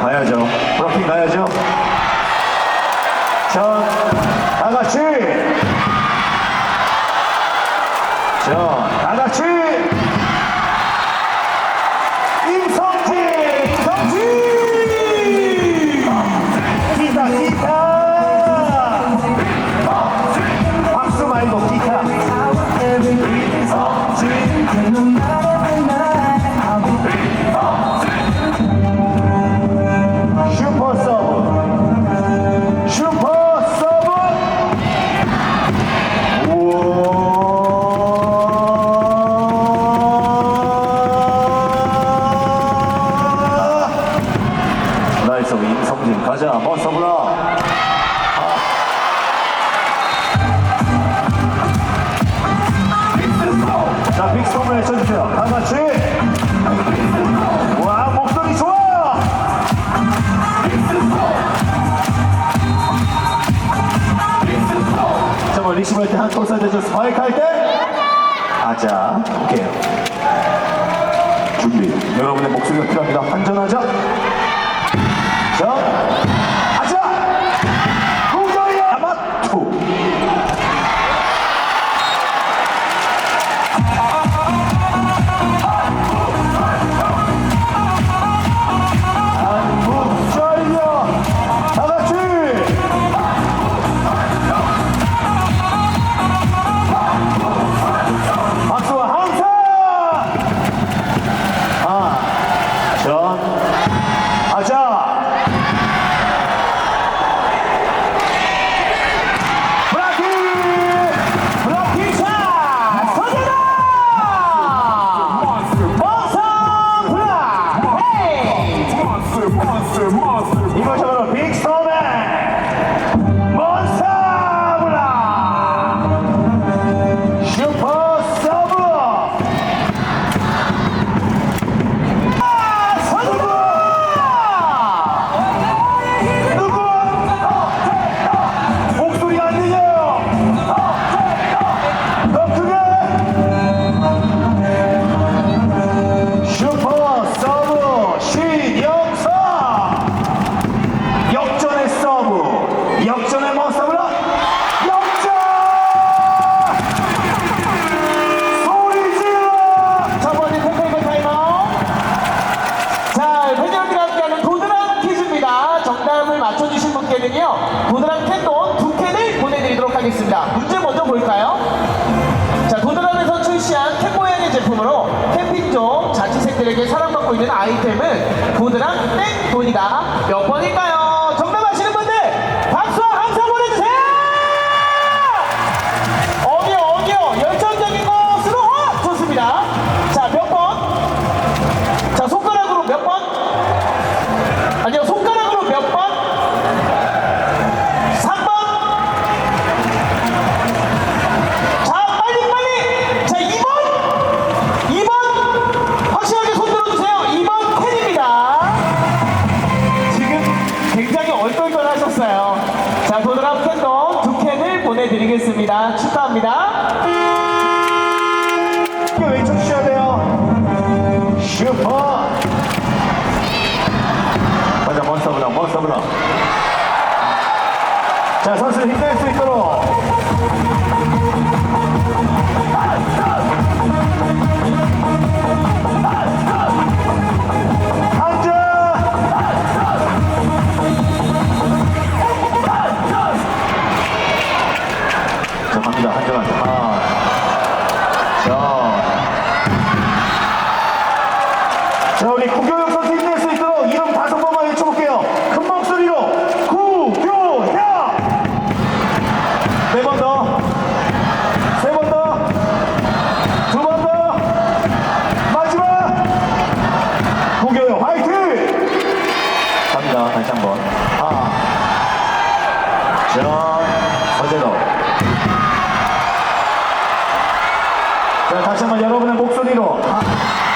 가야죠. 브라핑 가야죠. 자, 다 같이. 임성진. 가자. 머서브라. 자 빅스톰을 외쳐주세요. 다 같이. 와 목소리 좋아. 잠깐 리시브 할때 한턱 쏴야 되죠 스파이크 할때? 아자. 오케이. 준비. 여러분의 목소리가 필요합니다. 환전하자 자 문제 먼저 볼까요? 자, 도드람에서 출시한 캔 모양의 제품으로 캠핑족 자취생들에게 사랑받고 있는 아이템은 도드람 땡돈이다. 몇 번일까요? 보내드리겠습니다. 축하합니다. 외쳐주셔야 돼요 슈퍼 가자 머서브라 머서브라 자 선수 힘낼 수 있도록 한점 한점 하나 자, 자 우리 구교영 선수 힘낼 수 있도록 이름 다섯 번만 외쳐볼게요. 큰 목소리로 구교영 네번 더. 세 번 더. 두 번 더. 마지막! 구교영 화이팅! 갑니다. 다시 한번 자, 다시 한번 여러분의 목소리로. 하-